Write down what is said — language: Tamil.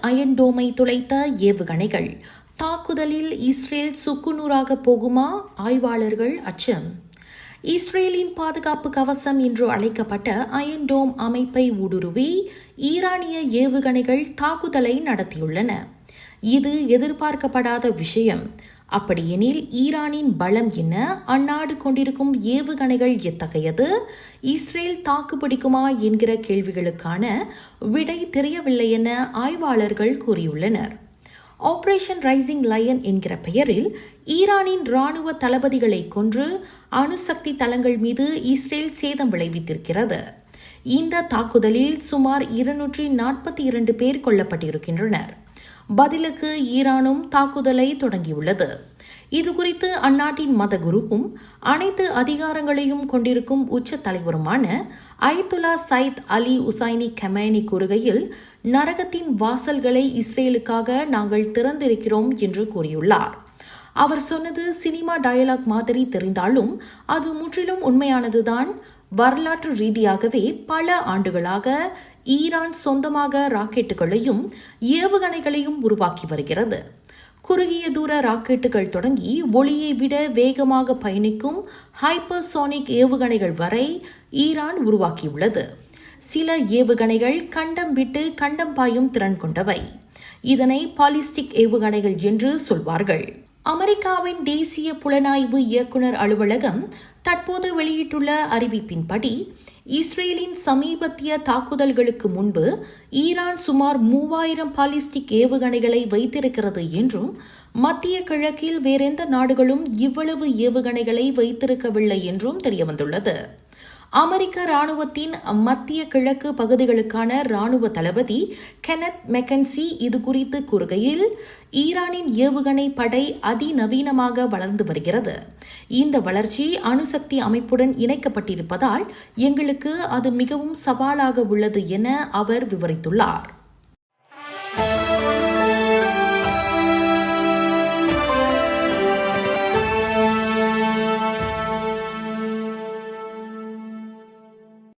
அயன் டோமை துளைத்த ஏவுகணைகள். தாக்குதலில் இஸ்ரேல் சுக்குநூறாக போகுமா? ஆய்வாளர்கள் அச்சம். இஸ்ரேலின் பாதுகாப்பு கவசம் என்று அழைக்கப்பட்ட அயன் டோம் அமைப்பை ஊடுருவி ஈரானிய ஏவுகணைகள் தாக்குதலை நடத்தியுள்ளன. இது எதிர்பார்க்கப்படாத விஷயம். அப்படியெனில் ஈரானின் பலம் என்ன? அந்நாடு கொண்டிருக்கும் ஏவுகணைகள் எத்தகையது? இஸ்ரேல் தாக்குப்பிடிக்குமா என்கிற கேள்விகளுக்கான விடை தெரியவில்லை என ஆய்வாளர்கள் கூறியுள்ளனர். ஆபரேஷன் ரைசிங் லயன் என்கிற பெயரில் ஈரானின் ராணுவ தளபதிகளை கொன்று அணுசக்தி தளங்கள் மீது இஸ்ரேல் சேதம் விளைவித்திருக்கிறது. இந்த தாக்குதலில் சுமார் இருநூற்றி நாற்பத்தி இரண்டு பேர் கொல்லப்பட்டிருக்கின்றனர். பதிலுக்கு ஈரானும் தாக்குதலை தொடங்கியுள்ளது. இதுகுறித்து அந்நாட்டின் மத குருப்பும் அனைத்து அதிகாரங்களையும் கொண்டிருக்கும் உச்ச தலைவருமான Ayatollah Sayyid Ali Hosseini Khamenei கூறுகையில் நரகத்தின் வாசல்களை இஸ்ரேலுக்காக நாங்கள் திறந்திருக்கிறோம் என்று கூறியுள்ளார். அவர் சொன்னது சினிமா டயலாக் மாதிரி தெரிந்தாலும் அது முற்றிலும் உண்மையானதுதான். வரலாற்று ரீதியாகவே பல ஆண்டுகளாக ஈரான் சொந்தமாக ராக்கெட்டுகளையும் ஏவுகணைகளையும் உருவாக்கி வருகிறது. குறுகிய தூர ராக்கெட்டுகள் தொடங்கி ஒளியை விட வேகமாக பயணிக்கும் ஹைப்பர்சோனிக் ஏவுகணைகள் வரை ஈரான் உருவாக்கியுள்ளது. சில ஏவுகணைகள் கண்டம் விட்டு கண்டம் பாயும் திறன் கொண்டவை. இதனை பாலிஸ்டிக் ஏவுகணைகள் என்று சொல்வார்கள். அமெரிக்காவின் தேசிய புலனாய்வு இயக்குனர் அலுவலகம் தற்போது வெளியிட்டுள்ள அறிவிப்பின்படி இஸ்ரேலின் சமீபத்திய தாக்குதல்களுக்கு முன்பு ஈரான் சுமார் மூவாயிரம் பாலிஸ்டிக் ஏவுகணைகளை வைத்திருக்கிறது என்றும் மத்திய கிழக்கில் வேறெந்த நாடுகளும் இவ்வளவு ஏவுகணைகளை வைத்திருக்கவில்லை என்றும் தெரியவந்துள்ளது. அமெரிக்க ராணுவத்தின் மத்திய கிழக்கு பகுதிகளுக்கான ராணுவ தளபதி கெனத் மெக்கன்சி இது குறித்து கூறுகையில் ஈரானின் ஏவுகணை படை அதிநவீனமாக வளர்ந்து வருகிறது. இந்த வளர்ச்சி அணுசக்தி அமைப்புடன் இணைக்கப்பட்டிருப்பதால் எங்களுக்கு அது மிகவும் சவாலாக உள்ளது என அவர் விவரித்துள்ளார்.